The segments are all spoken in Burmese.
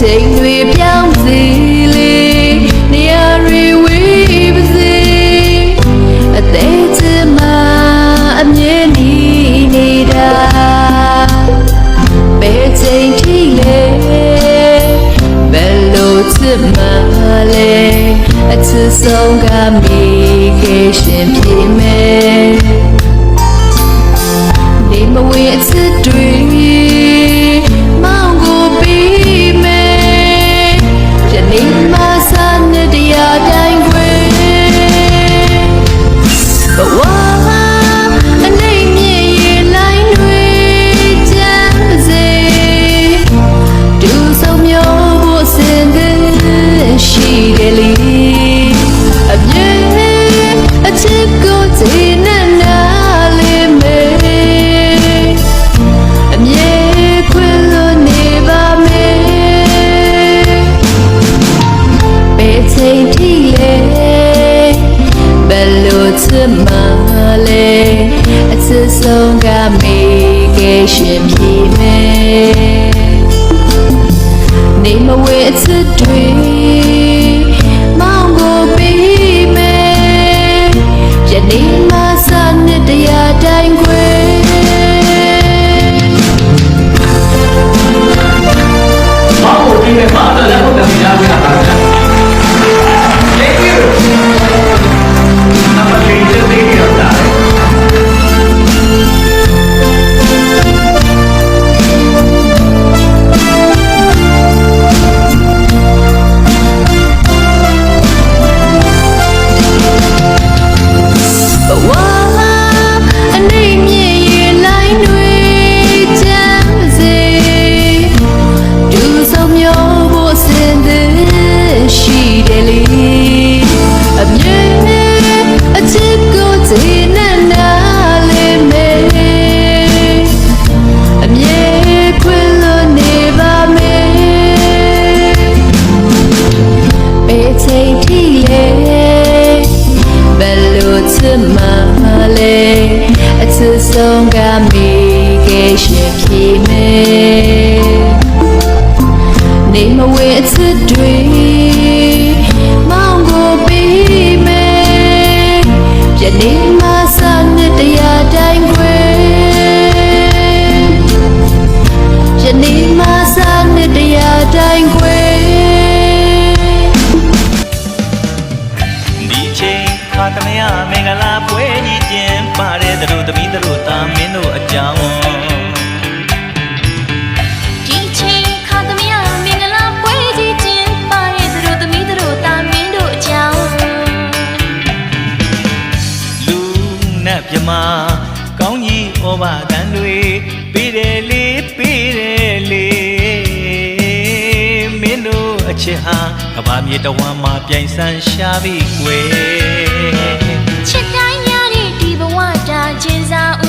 ချိန်တွေပြောင်းစေလေနေရာတွေဝေးပါစေအသေးချင်မှအမြဲနေနေတာဘယ်ချိန်ထိလဲဘယ်လိုချစ်မှလဲအချစ်ဆုံးကမိခဲ့ရှင်ဖြစ်မယ် လေအစဆုံးကမိကေရှင်ပြေမယ်နေမဝေအစ်တွေ အချစ်ဟာကဘာမြေတဝမ်းမှာပြိုင်ဆန်းရှာပြီးွယ်ချစ်တိုင်းရတဲ့ဒီဘဝတာချင်းစား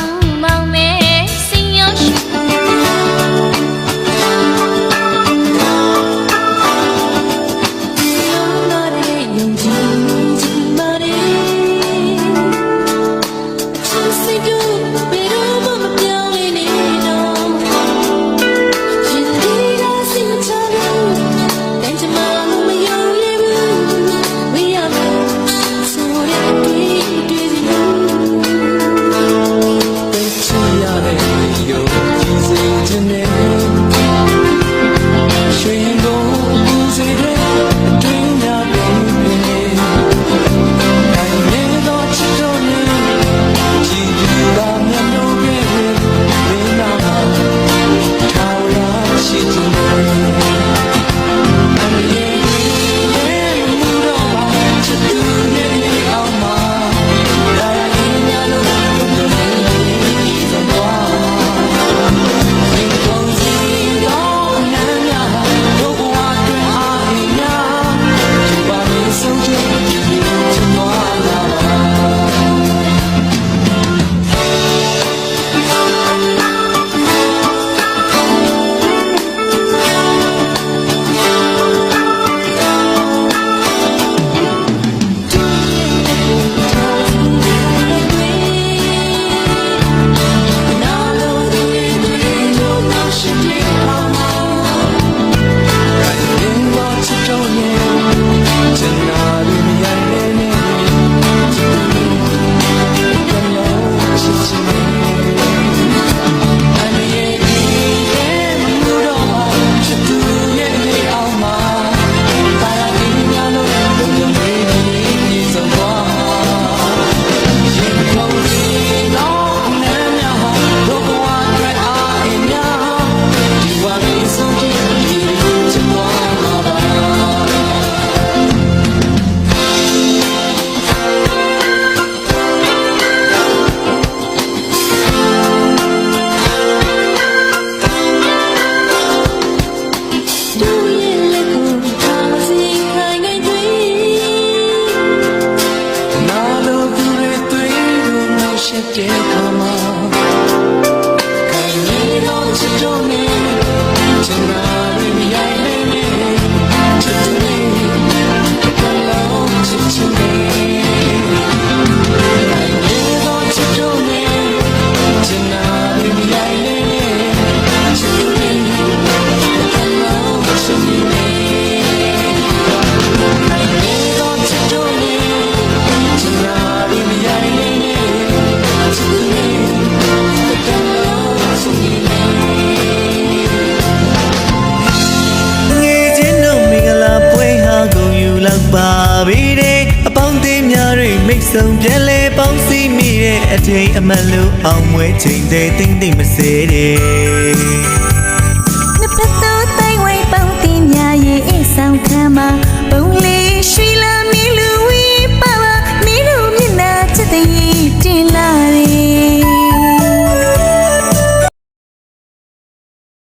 Tonight, tonight, alone, tonight. တွေမိတ်ဆုံပြန်လဲပေါင်းစည်းမိတဲ့အထိန်အမှန်လို့အောင်မွဲချိန်တဲ့တင်းတင်းမစဲတဲ့